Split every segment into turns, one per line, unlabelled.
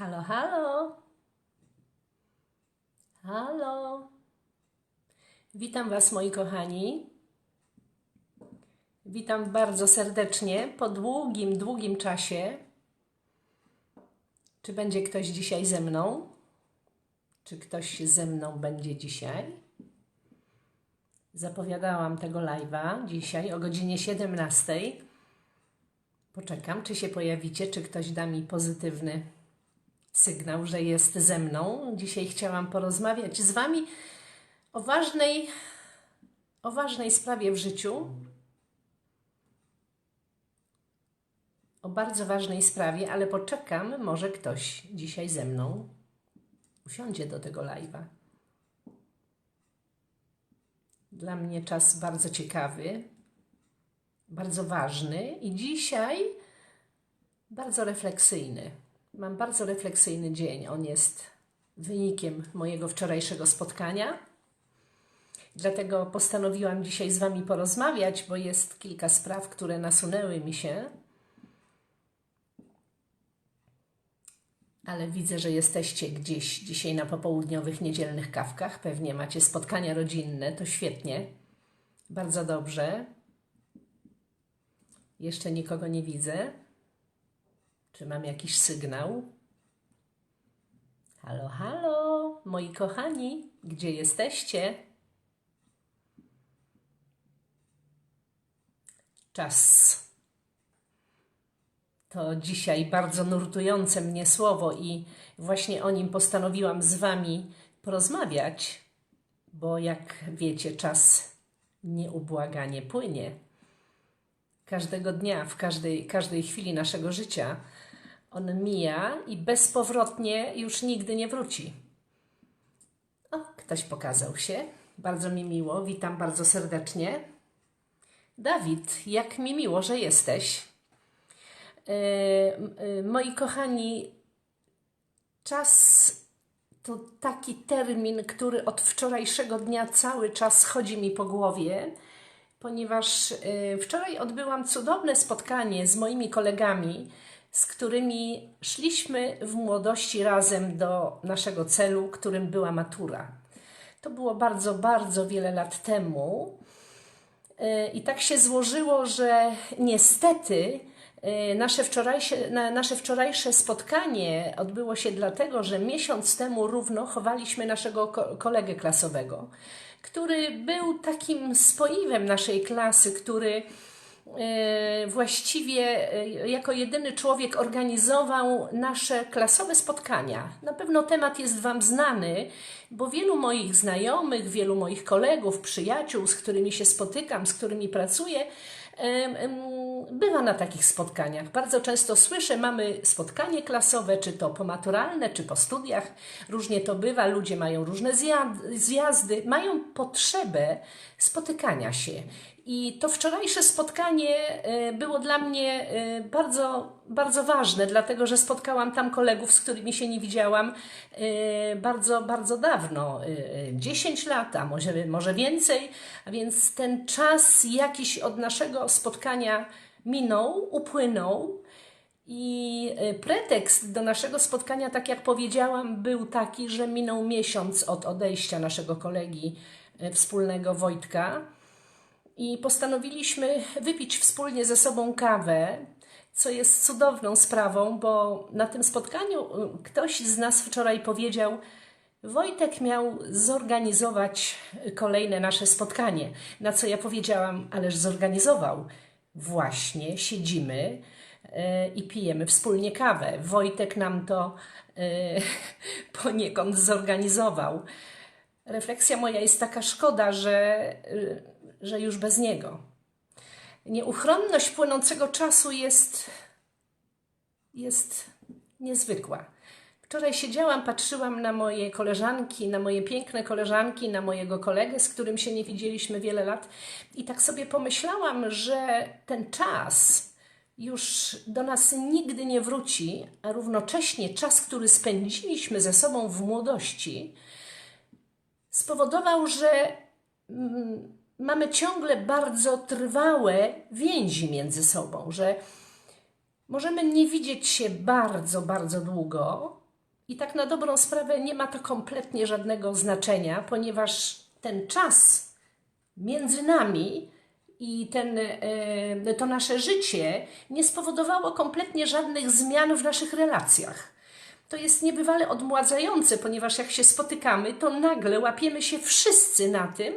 Halo, halo. Halo. Witam Was, moi kochani. Witam bardzo serdecznie po długim, długim czasie. Czy będzie ktoś dzisiaj ze mną? Czy ktoś ze mną będzie dzisiaj? Zapowiadałam tego live'a dzisiaj o godzinie 17. Poczekam, czy się pojawicie, czy ktoś da mi pozytywny sygnał, że jest ze mną. Dzisiaj chciałam porozmawiać z Wami o ważnej, o ważnej sprawie w życiu. O bardzo ważnej sprawie, ale poczekam, może ktoś dzisiaj ze mną usiądzie do tego live'a. Dla mnie czas bardzo ciekawy, bardzo ważny i dzisiaj bardzo refleksyjny. Mam bardzo refleksyjny dzień. On jest wynikiem mojego wczorajszego spotkania. Dlatego postanowiłam dzisiaj z Wami porozmawiać, bo jest kilka spraw, które nasunęły mi się. Ale widzę, że jesteście gdzieś dzisiaj na popołudniowych, niedzielnych kawkach. Pewnie macie spotkania rodzinne, to świetnie. Bardzo dobrze. Jeszcze nikogo nie widzę. Czy mam jakiś sygnał? Halo, halo, moi kochani, gdzie jesteście? Czas. To dzisiaj bardzo nurtujące mnie słowo i właśnie o nim postanowiłam z Wami porozmawiać, bo jak wiecie, czas nieubłaganie płynie. Każdego dnia, w każdej, każdej chwili naszego życia on mija i bezpowrotnie już nigdy nie wróci. O, ktoś pokazał się. Bardzo mi miło. Witam bardzo serdecznie. Dawid, jak mi miło, że jesteś. Yy, moi kochani, czas to taki termin, który od wczorajszego dnia cały czas chodzi mi po głowie, ponieważ yy, wczoraj odbyłam cudowne spotkanie z moimi kolegami, z którymi szliśmy w młodości razem do naszego celu, którym była matura. To było bardzo, bardzo wiele lat temu. Yy, I tak się złożyło, że niestety yy, nasze wczorajsze, nasze wczorajsze spotkanie odbyło się dlatego, że miesiąc temu równo chowaliśmy naszego kolegę klasowego, który był takim spoiwem naszej klasy, który właściwie jako jedyny człowiek organizował nasze klasowe spotkania. Na pewno temat jest Wam znany, bo wielu moich znajomych, wielu moich kolegów, przyjaciół, z którymi się spotykam, z którymi pracuję, bywa na takich spotkaniach. Bardzo często słyszę, mamy spotkanie klasowe, czy to pomaturalne, czy po studiach. Różnie to bywa, ludzie mają różne zjazdy, mają potrzebę spotykania się. I to wczorajsze spotkanie e, było dla mnie e, bardzo, bardzo ważne, dlatego że spotkałam tam kolegów, z którymi się nie widziałam e, bardzo, bardzo dawno 10 lat, a może, może więcej. A więc ten czas jakiś od naszego spotkania minął, upłynął. I pretekst do naszego spotkania, tak jak powiedziałam, był taki, że minął miesiąc od odejścia naszego kolegi wspólnego Wojtka i postanowiliśmy wypić wspólnie ze sobą kawę, co jest cudowną sprawą, bo na tym spotkaniu y, ktoś z nas wczoraj powiedział, Wojtek miał zorganizować kolejne nasze spotkanie. Na co ja powiedziałam, ależ zorganizował. Właśnie siedzimy yy, i pijemy wspólnie kawę. Wojtek nam to yy, poniekąd zorganizował. Refleksja moja jest taka szkoda, że że już bez niego. Nieuchronność płynącego czasu jest, jest niezwykła. Wczoraj siedziałam, patrzyłam na moje koleżanki, na moje piękne koleżanki, na mojego kolegę, z którym się nie widzieliśmy wiele lat, i tak sobie pomyślałam, że ten czas już do nas nigdy nie wróci, a równocześnie czas, który spędziliśmy ze sobą w młodości, spowodował, że. Mamy ciągle bardzo trwałe więzi między sobą, że możemy nie widzieć się bardzo, bardzo długo, I tak na dobrą sprawę nie ma to kompletnie żadnego znaczenia, ponieważ ten czas między nami i ten, e, to nasze życie nie spowodowało kompletnie żadnych zmian w naszych relacjach. To jest niebywale odmładzające, ponieważ jak się spotykamy, to nagle łapiemy się wszyscy na tym,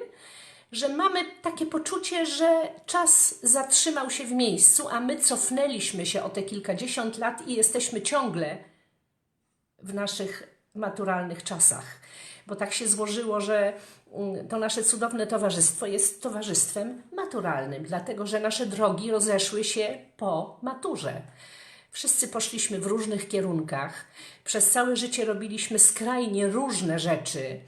że mamy takie poczucie, że czas zatrzymał się w miejscu, a my cofnęliśmy się o te kilkadziesiąt lat i jesteśmy ciągle w naszych maturalnych czasach. Bo tak się złożyło, że mm, to nasze cudowne towarzystwo jest towarzystwem maturalnym, dlatego że nasze drogi rozeszły się po maturze. Wszyscy poszliśmy w różnych kierunkach. Przez całe życie robiliśmy skrajnie różne rzeczy.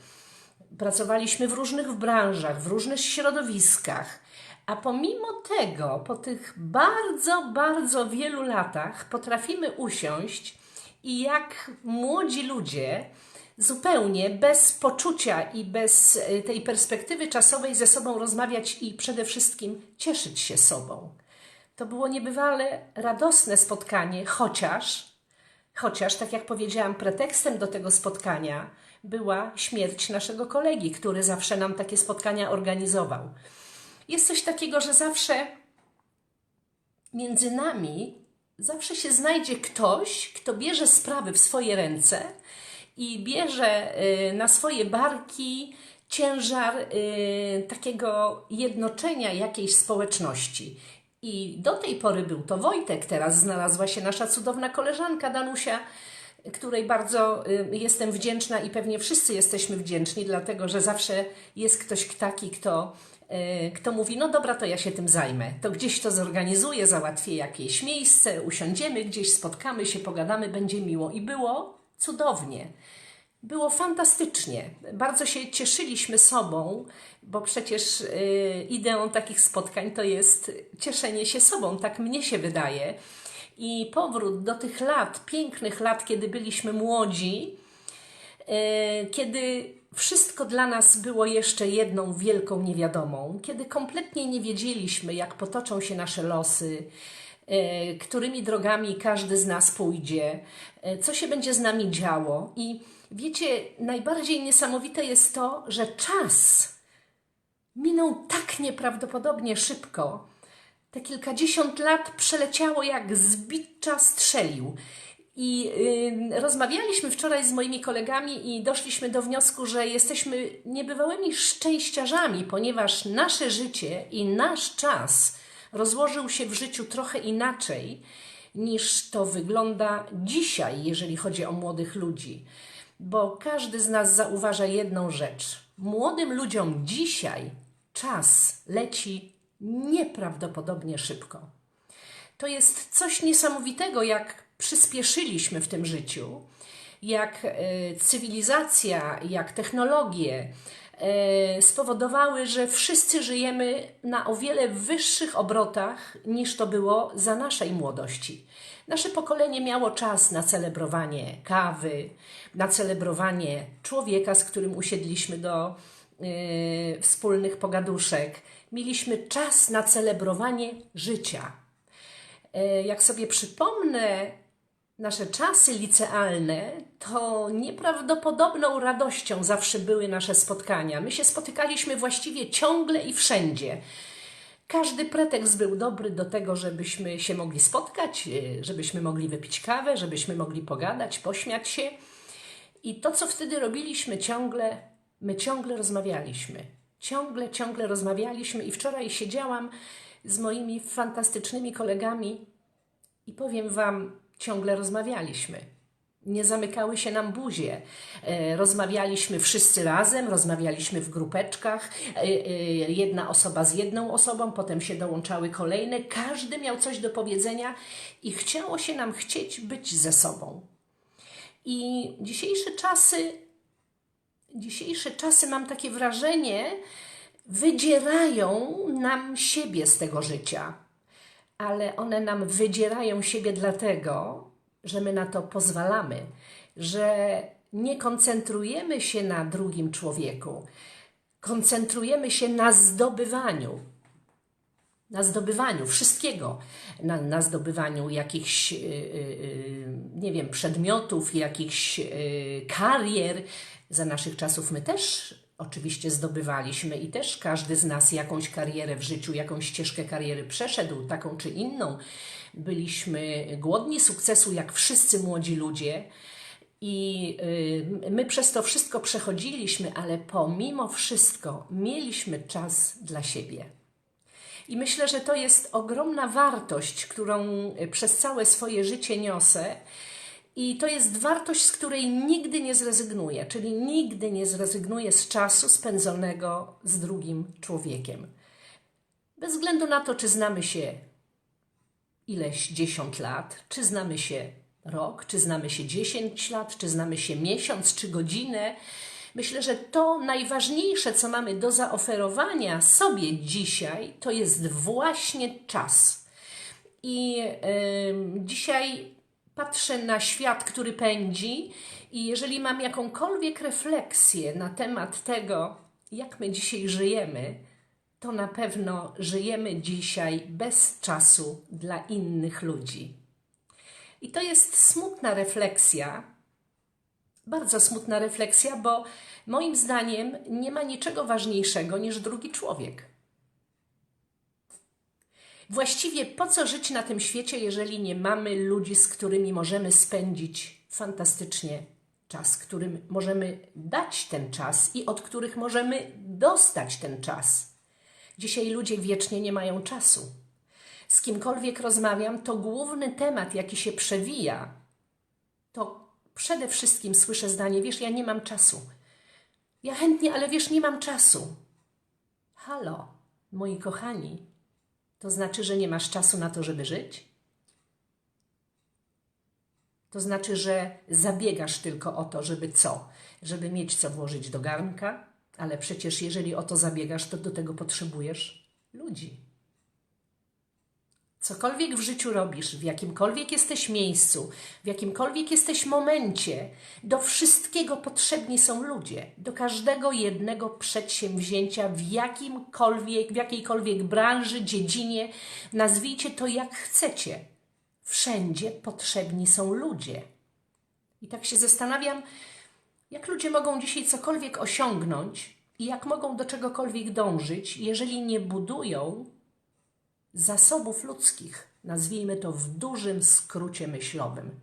Pracowaliśmy w różnych branżach, w różnych środowiskach. A pomimo tego, po tych bardzo, bardzo wielu latach, potrafimy usiąść i jak młodzi ludzie, zupełnie bez poczucia i bez y, tej perspektywy czasowej ze sobą rozmawiać i przede wszystkim cieszyć się sobą. To było niebywale radosne spotkanie, chociaż, chociaż, tak jak powiedziałam, pretekstem do tego spotkania była śmierć naszego kolegi, który zawsze nam takie spotkania organizował. Jest coś takiego, że zawsze między nami zawsze się znajdzie ktoś, kto bierze sprawy w swoje ręce i bierze y, na swoje barki ciężar y, takiego jednoczenia jakiejś społeczności. I do tej pory był to Wojtek, teraz znalazła się nasza cudowna koleżanka Danusia, której bardzo y, jestem wdzięczna i pewnie wszyscy jesteśmy wdzięczni, dlatego że zawsze jest ktoś taki, kto, y, kto mówi: No dobra, to ja się tym zajmę. To gdzieś to zorganizuję, załatwię jakieś miejsce, usiądziemy gdzieś, spotkamy się, pogadamy, będzie miło. I było cudownie. Było fantastycznie. Bardzo się cieszyliśmy sobą, bo przecież y, ideą takich spotkań to jest cieszenie się sobą, tak mnie się wydaje. I powrót do tych lat, pięknych lat, kiedy byliśmy młodzi, y, kiedy wszystko dla nas było jeszcze jedną wielką niewiadomą, kiedy kompletnie nie wiedzieliśmy, jak potoczą się nasze losy, y, którymi drogami każdy z nas pójdzie, y, co się będzie z nami działo. I wiecie, najbardziej niesamowite jest to, że czas minął tak nieprawdopodobnie szybko. Te kilkadziesiąt lat przeleciało jak zbicza strzelił. I y, rozmawialiśmy wczoraj z moimi kolegami i doszliśmy do wniosku, że jesteśmy niebywałymi szczęściarzami, ponieważ nasze życie i nasz czas rozłożył się w życiu trochę inaczej niż to wygląda dzisiaj, jeżeli chodzi o młodych ludzi. Bo każdy z nas zauważa jedną rzecz. Młodym ludziom dzisiaj czas leci nieprawdopodobnie szybko. To jest coś niesamowitego, jak przyspieszyliśmy w tym życiu, jak e, cywilizacja, jak technologie e, spowodowały, że wszyscy żyjemy na o wiele wyższych obrotach niż to było za naszej młodości. Nasze pokolenie miało czas na celebrowanie kawy, na celebrowanie człowieka, z którym usiedliśmy do yy, wspólnych pogaduszek. Mieliśmy czas na celebrowanie życia. Yy, jak sobie przypomnę nasze czasy licealne, to nieprawdopodobną radością zawsze były nasze spotkania. My się spotykaliśmy właściwie ciągle i wszędzie. Każdy pretekst był dobry do tego, żebyśmy się mogli spotkać, yy, żebyśmy mogli wypić kawę, żebyśmy mogli pogadać, pośmiać się. I to, co wtedy robiliśmy ciągle, my ciągle rozmawialiśmy. Ciągle, ciągle rozmawialiśmy i wczoraj siedziałam z moimi fantastycznymi kolegami i powiem Wam, ciągle rozmawialiśmy. Nie zamykały się nam buzie. E, rozmawialiśmy wszyscy razem, rozmawialiśmy w grupeczkach. E, e, jedna osoba z jedną osobą, potem się dołączały kolejne. Każdy miał coś do powiedzenia i chciało się nam chcieć być ze sobą. I dzisiejsze czasy, dzisiejsze czasy mam takie wrażenie, wydzierają nam siebie z tego życia. Ale one nam wydzierają siebie dlatego, że my na to pozwalamy, że nie koncentrujemy się na drugim człowieku, koncentrujemy się na zdobywaniu. Na zdobywaniu wszystkiego, na, na zdobywaniu jakichś, yy, yy, nie wiem, przedmiotów, jakichś karier. Za naszych czasów my też oczywiście zdobywaliśmy i też każdy z nas jakąś karierę w życiu, jakąś ścieżkę kariery przeszedł, taką czy inną. Byliśmy głodni sukcesu, jak wszyscy młodzi ludzie. I y, my przez to wszystko przechodziliśmy, ale pomimo wszystko mieliśmy czas dla siebie. I myślę, że to jest ogromna wartość, którą przez całe swoje życie niosę. I to jest wartość, z której nigdy nie zrezygnuję, czyli nigdy nie zrezygnuję z czasu spędzonego z drugim człowiekiem. Bez względu na to, czy znamy się ileś dziesiąt lat, czy znamy się rok, czy znamy się 10 lat, czy znamy się miesiąc, czy godzinę. Myślę, że to najważniejsze, co mamy do zaoferowania sobie dzisiaj, to jest właśnie czas. I dzisiaj patrzę na świat, który pędzi, i jeżeli mam jakąkolwiek refleksję na temat tego, jak my dzisiaj żyjemy, to na pewno żyjemy dzisiaj bez czasu dla innych ludzi. I to jest smutna refleksja, bardzo smutna refleksja, bo moim zdaniem nie ma niczego ważniejszego niż drugi człowiek. Właściwie po co żyć na tym świecie, jeżeli nie mamy ludzi, z którymi możemy spędzić fantastycznie czas, którym możemy dać ten czas i od których możemy dostać ten czas? Dzisiaj ludzie wiecznie nie mają czasu. Z kimkolwiek rozmawiam, to główny temat, jaki się przewija, to przede wszystkim słyszę zdanie: Wiesz, ja nie mam czasu. Ja chętnie, ale wiesz, nie mam czasu. Halo, moi kochani, to znaczy, że nie masz czasu na to, żeby żyć? To znaczy, że zabiegasz tylko o to, żeby co? Żeby mieć co włożyć do garnka? Ale przecież jeżeli o to zabiegasz, to do tego potrzebujesz ludzi. Cokolwiek w życiu robisz, w jakimkolwiek jesteś miejscu, w jakimkolwiek jesteś momencie, do wszystkiego potrzebni są ludzie. Do każdego jednego przedsięwzięcia w jakimkolwiek, w jakiejkolwiek branży, dziedzinie, nazwijcie to jak chcecie. Wszędzie potrzebni są ludzie. I tak się zastanawiam, jak ludzie mogą dzisiaj cokolwiek osiągnąć i jak mogą do czegokolwiek dążyć, jeżeli nie budują zasobów ludzkich, nazwijmy to w dużym skrócie myślowym.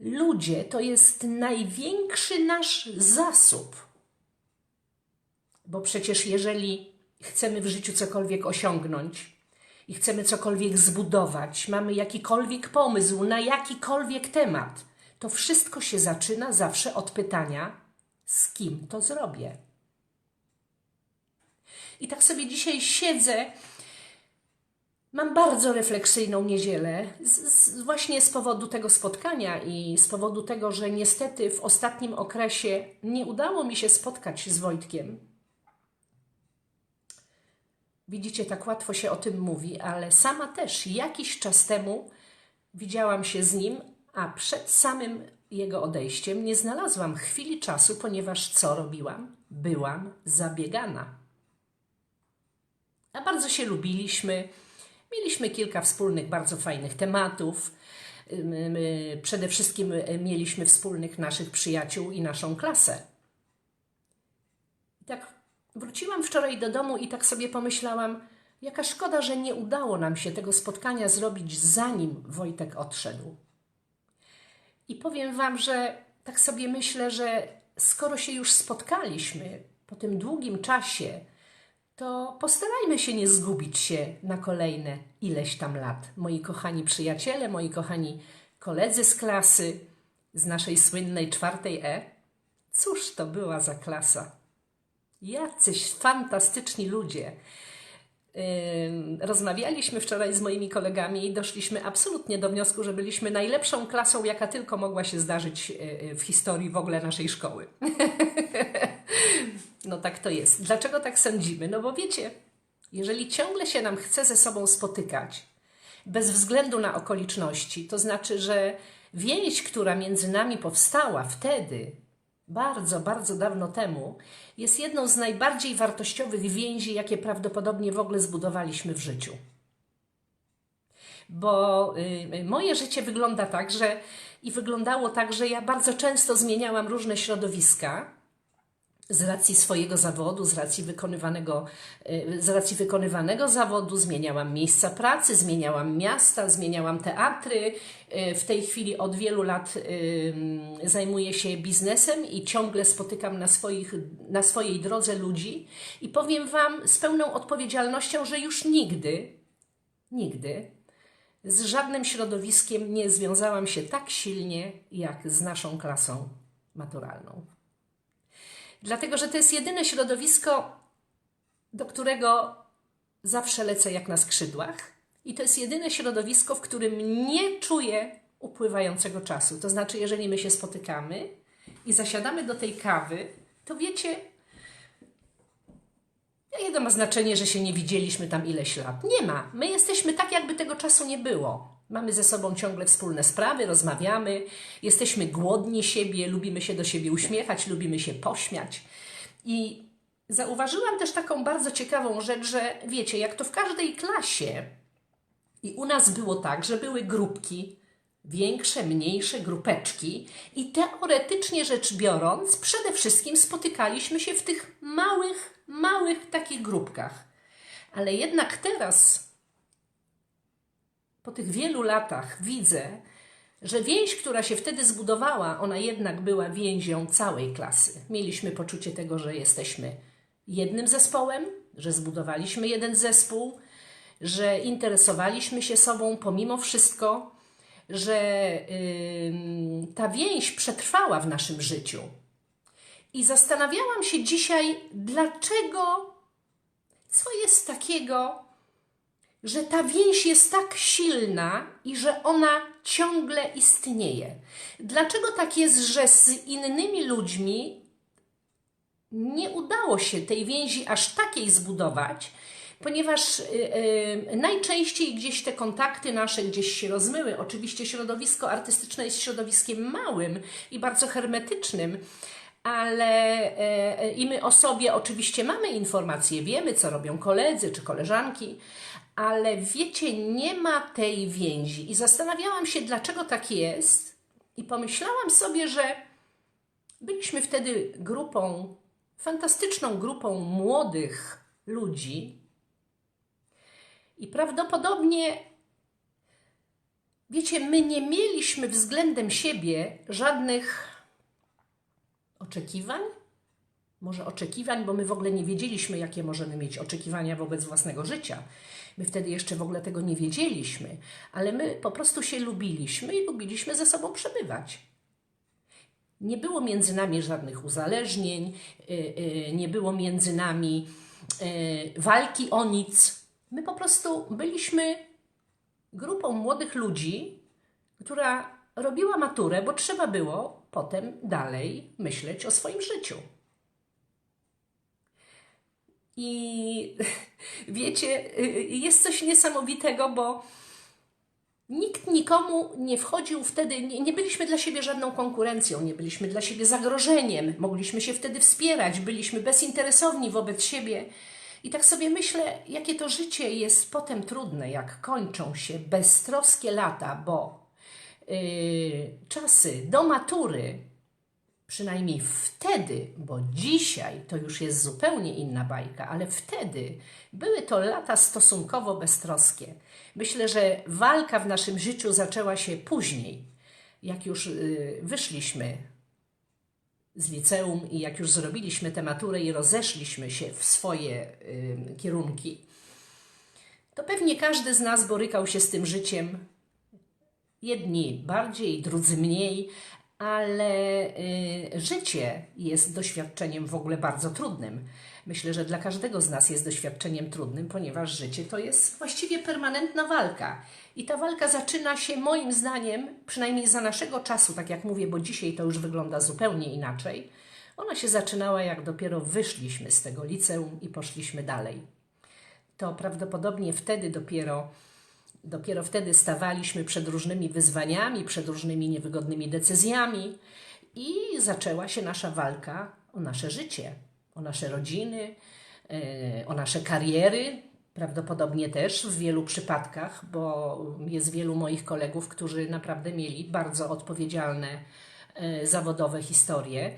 Ludzie to jest największy nasz zasób. Bo przecież jeżeli chcemy w życiu cokolwiek osiągnąć i chcemy cokolwiek zbudować, mamy jakikolwiek pomysł na jakikolwiek temat, to wszystko się zaczyna zawsze od pytania, z kim to zrobię. I tak sobie dzisiaj siedzę Mam bardzo refleksyjną niedzielę, z, z, właśnie z powodu tego spotkania i z powodu tego, że niestety w ostatnim okresie nie udało mi się spotkać z Wojtkiem. Widzicie, tak łatwo się o tym mówi, ale sama też jakiś czas temu widziałam się z nim, a przed samym jego odejściem nie znalazłam chwili czasu, ponieważ co robiłam? Byłam zabiegana. A bardzo się lubiliśmy Mieliśmy kilka wspólnych, bardzo fajnych tematów. My przede wszystkim e, mieliśmy wspólnych naszych przyjaciół i naszą klasę. Tak wróciłam wczoraj do domu i tak sobie pomyślałam, jaka szkoda, że nie udało nam się tego spotkania zrobić zanim Wojtek odszedł. I powiem Wam, że tak sobie myślę, że skoro się już spotkaliśmy po tym długim czasie, to postarajmy się nie zgubić się na kolejne ileś tam lat. Moi kochani przyjaciele, moi kochani koledzy z klasy, z naszej słynnej czwartej E. Cóż to była za klasa? Jacyś fantastyczni ludzie. Rozmawialiśmy wczoraj z moimi kolegami i doszliśmy absolutnie do wniosku, że byliśmy najlepszą klasą, jaka tylko mogła się zdarzyć y, y, w historii w ogóle naszej szkoły. No tak to jest. Dlaczego tak sądzimy? No bo wiecie, jeżeli ciągle się nam chce ze sobą spotykać, bez względu na okoliczności, to znaczy, że więź, która między nami powstała wtedy, bardzo, bardzo dawno temu, jest jedną z najbardziej wartościowych więzi, jakie prawdopodobnie w ogóle zbudowaliśmy w życiu. Bo y, moje życie wygląda tak, że i wyglądało tak, że ja bardzo często zmieniałam różne środowiska z racji swojego zawodu, z racji wykonywanego, y, z racji wykonywanego zawodu, zmieniałam miejsca pracy, zmieniałam miasta, zmieniałam teatry. Y, W tej chwili od wielu lat zajmuję się biznesem i ciągle spotykam na, swoich, na swojej drodze ludzi. I powiem Wam z pełną odpowiedzialnością, że już nigdy, nigdy z żadnym środowiskiem nie związałam się tak silnie jak z naszą klasą maturalną. Dlatego, że to jest jedyne środowisko, do którego zawsze lecę jak na skrzydłach, i to jest jedyne środowisko, w którym nie czuję upływającego czasu. To znaczy, jeżeli my się spotykamy i zasiadamy do tej kawy, to wiecie, jakie ma znaczenie, że się nie widzieliśmy tam ileś lat? Nie ma. My jesteśmy tak, jakby tego czasu nie było. Mamy ze sobą ciągle wspólne sprawy, rozmawiamy, jesteśmy głodni siebie, lubimy się do siebie uśmiechać, lubimy się pośmiać. I zauważyłam też taką bardzo ciekawą rzecz, że wiecie, jak to w każdej klasie, i u nas było tak, że były grupki, większe, mniejsze grupeczki, i teoretycznie rzecz biorąc, przede wszystkim spotykaliśmy się w tych małych, małych takich grupkach. Ale jednak teraz po tych wielu latach widzę, że więź, która się wtedy zbudowała, ona jednak była więzią całej klasy. Mieliśmy poczucie tego, że jesteśmy jednym zespołem, że zbudowaliśmy jeden zespół, że interesowaliśmy się sobą pomimo wszystko, że ym, ta więź przetrwała w naszym życiu. I zastanawiałam się dzisiaj, dlaczego, co jest takiego, że ta więź jest tak silna i że ona ciągle istnieje. Dlaczego tak jest, że z innymi ludźmi nie udało się tej więzi aż takiej zbudować, ponieważ y, y, najczęściej gdzieś te kontakty nasze gdzieś się rozmyły. Oczywiście środowisko artystyczne jest środowiskiem małym i bardzo hermetycznym, ale e, i my o sobie oczywiście mamy informacje, wiemy, co robią koledzy czy koleżanki, ale wiecie, nie ma tej więzi. I zastanawiałam się, dlaczego tak jest, i pomyślałam sobie, że byliśmy wtedy grupą, fantastyczną grupą młodych ludzi, i prawdopodobnie, wiecie, my nie mieliśmy względem siebie żadnych oczekiwań. Może oczekiwań, bo my w ogóle nie wiedzieliśmy, jakie możemy mieć oczekiwania wobec własnego życia. My wtedy jeszcze w ogóle tego nie wiedzieliśmy, ale my po prostu się lubiliśmy i lubiliśmy ze sobą przebywać. Nie było między nami żadnych uzależnień, yy, yy, nie było między nami yy, walki o nic. My po prostu byliśmy grupą młodych ludzi, która robiła maturę, bo trzeba było potem dalej myśleć o swoim życiu. I wiecie, y, jest coś niesamowitego, bo nikt nikomu nie wchodził wtedy, nie, nie byliśmy dla siebie żadną konkurencją, nie byliśmy dla siebie zagrożeniem, mogliśmy się wtedy wspierać, byliśmy bezinteresowni wobec siebie. I tak sobie myślę, jakie to życie jest potem trudne, jak kończą się beztroskie lata, bo yy, czasy do matury, przynajmniej wtedy, bo dzisiaj to już jest zupełnie inna bajka, ale wtedy były to lata stosunkowo beztroskie. Myślę, że walka w naszym życiu zaczęła się później, jak już yy, wyszliśmy z liceum i jak już zrobiliśmy tę maturę i rozeszliśmy się w swoje y, kierunki, to pewnie każdy z nas borykał się z tym życiem. Jedni bardziej, drudzy mniej, ale y, życie jest doświadczeniem w ogóle bardzo trudnym. Myślę, że dla każdego z nas jest doświadczeniem trudnym, ponieważ życie to jest właściwie permanentna walka. I ta walka zaczyna się, moim zdaniem, przynajmniej za naszego czasu, tak jak mówię, bo dzisiaj to już wygląda zupełnie inaczej. Ona się zaczynała, jak dopiero wyszliśmy z tego liceum i poszliśmy dalej. To prawdopodobnie wtedy dopiero Dopiero wtedy stawaliśmy przed różnymi wyzwaniami, przed różnymi niewygodnymi decyzjami I zaczęła się nasza walka o nasze życie, o nasze rodziny, e, o nasze kariery. Prawdopodobnie też w wielu przypadkach, bo jest wielu moich kolegów, którzy naprawdę mieli bardzo odpowiedzialne e, zawodowe historie.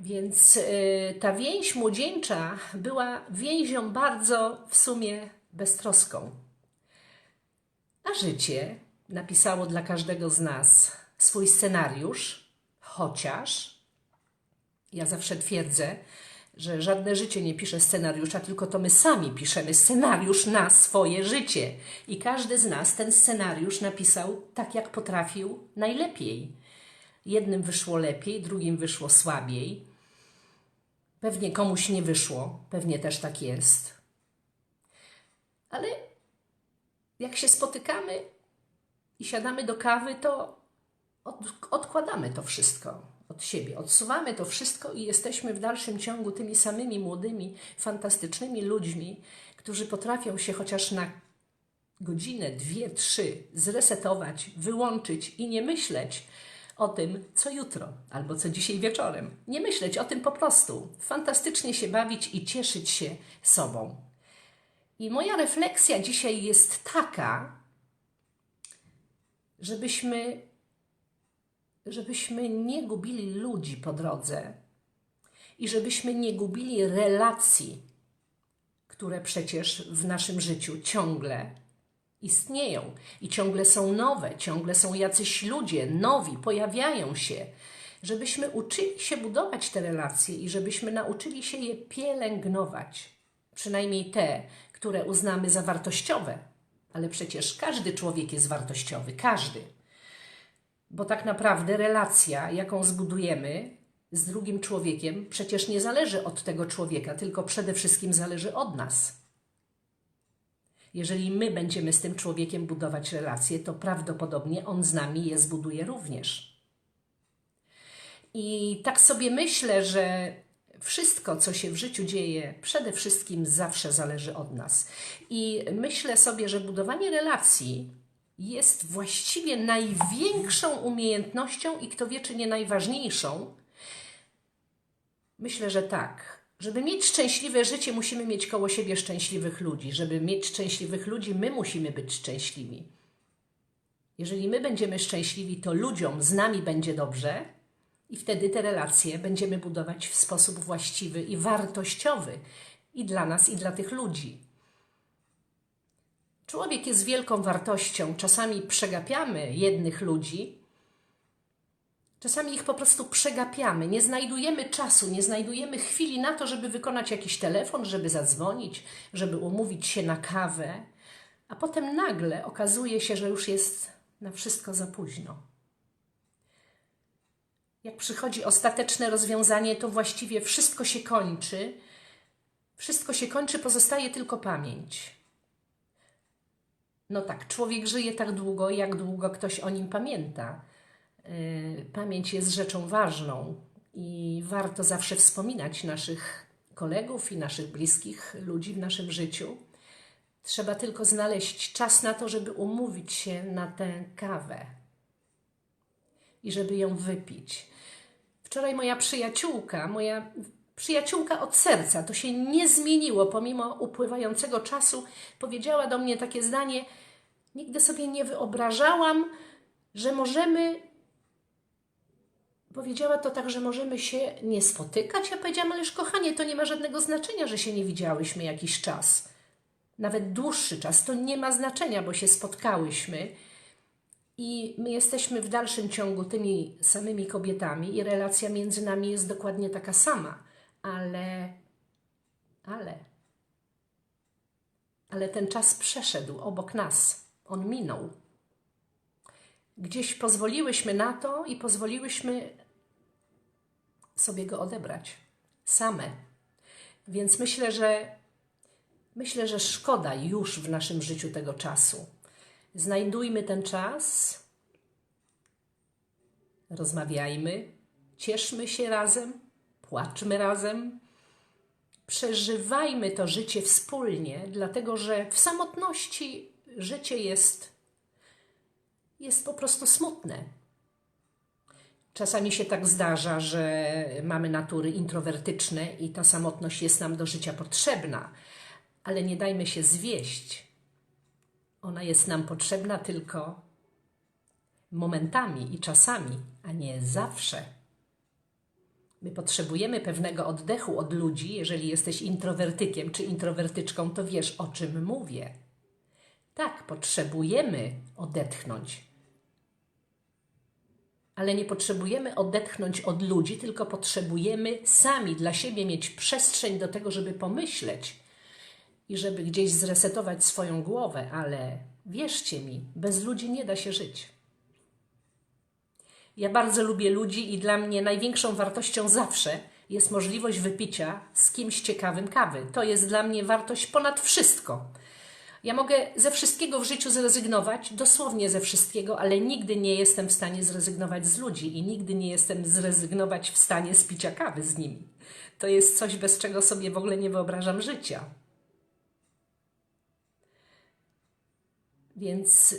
Więc e, ta więź młodzieńcza była więzią bardzo w sumie beztroską. A życie napisało dla każdego z nas swój scenariusz, chociaż ja zawsze twierdzę, że żadne życie nie pisze scenariusza, tylko to my sami piszemy scenariusz na swoje życie. I każdy z nas ten scenariusz napisał tak, jak potrafił najlepiej. Jednym wyszło lepiej, drugim wyszło słabiej. Pewnie komuś nie wyszło, pewnie też tak jest. Ale jak się spotykamy i siadamy do kawy, to od, odkładamy to wszystko od siebie. Odsuwamy to wszystko i jesteśmy w dalszym ciągu tymi samymi młodymi, fantastycznymi ludźmi, którzy potrafią się chociaż na godzinę, dwie, trzy zresetować, wyłączyć i nie myśleć o tym, co jutro albo co dzisiaj wieczorem. Nie myśleć o tym po prostu. Fantastycznie się bawić i cieszyć się sobą. I moja refleksja dzisiaj jest taka, żebyśmy, żebyśmy nie gubili ludzi po drodze i żebyśmy nie gubili relacji, które przecież w naszym życiu ciągle istnieją i ciągle są nowe, ciągle są jacyś ludzie nowi, pojawiają się. Żebyśmy uczyli się budować te relacje i żebyśmy nauczyli się je pielęgnować, przynajmniej te, które uznamy za wartościowe. Ale przecież każdy człowiek jest wartościowy, każdy. Bo tak naprawdę relacja, jaką zbudujemy z drugim człowiekiem, przecież nie zależy od tego człowieka, tylko przede wszystkim zależy od nas. Jeżeli my będziemy z tym człowiekiem budować relacje, to prawdopodobnie on z nami je zbuduje również. I tak sobie myślę, że wszystko, co się w życiu dzieje, przede wszystkim zawsze zależy od nas. I myślę sobie, że budowanie relacji jest właściwie największą umiejętnością i kto wie, czy nie najważniejszą. Myślę, że tak. Żeby mieć szczęśliwe życie, musimy mieć koło siebie szczęśliwych ludzi. Żeby mieć szczęśliwych ludzi, my musimy być szczęśliwi. Jeżeli my będziemy szczęśliwi, to ludziom z nami będzie dobrze, i wtedy te relacje będziemy budować w sposób właściwy i wartościowy i dla nas, i dla tych ludzi. Człowiek jest wielką wartością. Czasami przegapiamy jednych ludzi, czasami ich po prostu przegapiamy. Nie znajdujemy czasu, nie znajdujemy chwili na to, żeby wykonać jakiś telefon, żeby zadzwonić, żeby umówić się na kawę, a potem nagle okazuje się, że już jest na wszystko za późno. Jak przychodzi ostateczne rozwiązanie, to właściwie wszystko się kończy. Wszystko się kończy, pozostaje tylko pamięć. No tak, człowiek żyje tak długo, jak długo ktoś o nim pamięta. Yy, pamięć jest rzeczą ważną i warto zawsze wspominać naszych kolegów i naszych bliskich ludzi w naszym życiu. Trzeba tylko znaleźć czas na to, żeby umówić się na tę kawę i żeby ją wypić. Wczoraj moja przyjaciółka, moja przyjaciółka od serca, to się nie zmieniło pomimo upływającego czasu, powiedziała do mnie takie zdanie: Nigdy sobie nie wyobrażałam, że możemy. Powiedziała to tak, że możemy się nie spotykać. Ja powiedziałam, ależ kochanie, to nie ma żadnego znaczenia, że się nie widziałyśmy jakiś czas. Nawet dłuższy czas to nie ma znaczenia, bo się spotkałyśmy. I my jesteśmy w dalszym ciągu tymi samymi kobietami, i relacja między nami jest dokładnie taka sama, ale, ale, ale ten czas przeszedł obok nas, on minął. Gdzieś pozwoliłyśmy na to i pozwoliłyśmy sobie go odebrać same. Więc myślę, że myślę, że szkoda już w naszym życiu tego czasu. Znajdujmy ten czas, rozmawiajmy, cieszmy się razem, płaczmy razem, przeżywajmy to życie wspólnie, dlatego że w samotności życie jest, jest po prostu smutne. Czasami się tak zdarza, że mamy natury introwertyczne i ta samotność jest nam do życia potrzebna, ale nie dajmy się zwieść. Ona jest nam potrzebna tylko momentami i czasami, a nie zawsze. My potrzebujemy pewnego oddechu od ludzi. Jeżeli jesteś introwertykiem czy introwertyczką, to wiesz o czym mówię. Tak, potrzebujemy odetchnąć. Ale nie potrzebujemy odetchnąć od ludzi, tylko potrzebujemy sami dla siebie mieć przestrzeń do tego, żeby pomyśleć i żeby gdzieś zresetować swoją głowę, ale wierzcie mi, bez ludzi nie da się żyć. Ja bardzo lubię ludzi i dla mnie największą wartością zawsze jest możliwość wypicia z kimś ciekawym kawy. To jest dla mnie wartość ponad wszystko. Ja mogę ze wszystkiego w życiu zrezygnować, dosłownie ze wszystkiego, ale nigdy nie jestem w stanie zrezygnować z ludzi i nigdy nie jestem zrezygnować w stanie z picia kawy z nimi. To jest coś, bez czego sobie w ogóle nie wyobrażam życia. Więc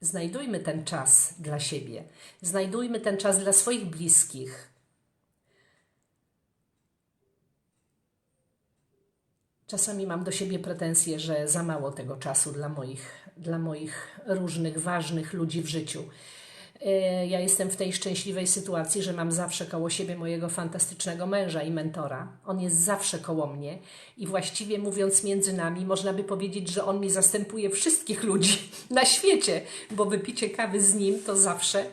znajdujmy ten czas dla siebie, znajdujmy ten czas dla swoich bliskich. Czasami mam do siebie pretensje, że za mało tego czasu dla moich, dla moich różnych ważnych ludzi w życiu. E, Ja jestem w tej szczęśliwej sytuacji, że mam zawsze koło siebie mojego fantastycznego męża i mentora. On jest zawsze koło mnie i właściwie mówiąc między nami, można by powiedzieć, że on mi zastępuje wszystkich ludzi na świecie, bo wypicie kawy z nim to zawsze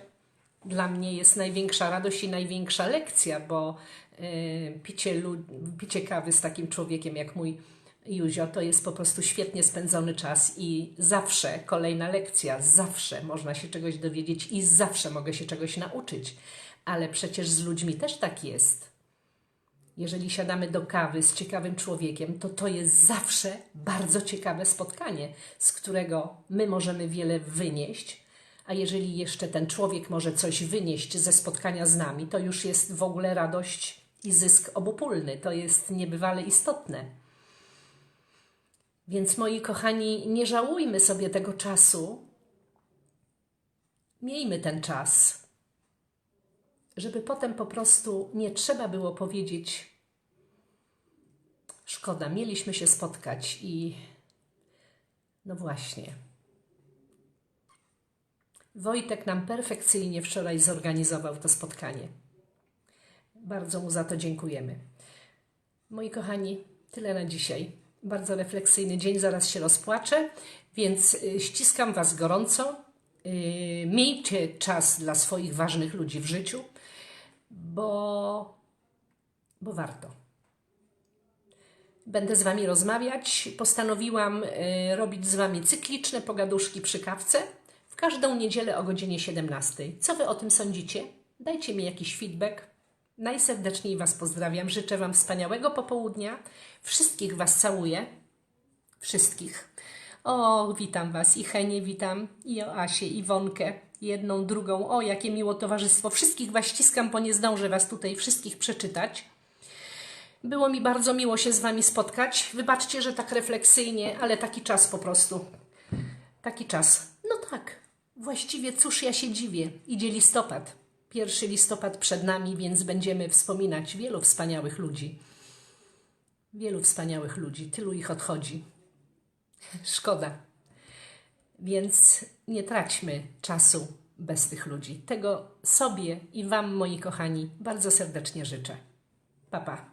dla mnie jest największa radość i największa lekcja, bo e, picie, picie kawy z takim człowiekiem jak mój Józio to jest po prostu świetnie spędzony czas i zawsze kolejna lekcja, zawsze można się czegoś dowiedzieć i zawsze mogę się czegoś nauczyć. Ale przecież z ludźmi też tak jest. Jeżeli siadamy do kawy z ciekawym człowiekiem, to to jest zawsze bardzo ciekawe spotkanie, z którego my możemy wiele wynieść, a jeżeli jeszcze ten człowiek może coś wynieść ze spotkania z nami, to już jest w ogóle radość i zysk obopólny. To jest niebywale istotne. Więc moi kochani, nie żałujmy sobie tego czasu. Miejmy ten czas, żeby potem po prostu nie trzeba było powiedzieć: Szkoda, mieliśmy się spotkać i. No właśnie. Wojtek nam perfekcyjnie wczoraj zorganizował to spotkanie. Bardzo mu za to dziękujemy. Moi kochani, tyle na dzisiaj. Bardzo refleksyjny dzień, zaraz się rozpłaczę, więc y, ściskam Was gorąco. Y, Miejcie czas dla swoich ważnych ludzi w życiu, bo, bo warto. Będę z Wami rozmawiać. Postanowiłam y, robić z Wami cykliczne pogaduszki przy kawce w każdą niedzielę o godzinie 17. Co Wy o tym sądzicie? Dajcie mi jakiś feedback. Najserdeczniej Was pozdrawiam. Życzę Wam wspaniałego popołudnia. Wszystkich Was całuję. Wszystkich. O, witam Was i Henię witam, i Joasię, i Wonkę, jedną, drugą. O, jakie miło towarzystwo. Wszystkich Was ściskam, bo nie zdążę Was tutaj wszystkich przeczytać. Było mi bardzo miło się z Wami spotkać. Wybaczcie, że tak refleksyjnie, ale taki czas po prostu. Taki czas. No tak, właściwie cóż ja się dziwię. Idzie listopad. Pierwszy listopad przed nami, więc będziemy wspominać wielu wspaniałych ludzi. Wielu wspaniałych ludzi. Tylu ich odchodzi. Szkoda. Więc nie traćmy czasu bez tych ludzi. Tego sobie i Wam, moi kochani, bardzo serdecznie życzę. Pa, pa.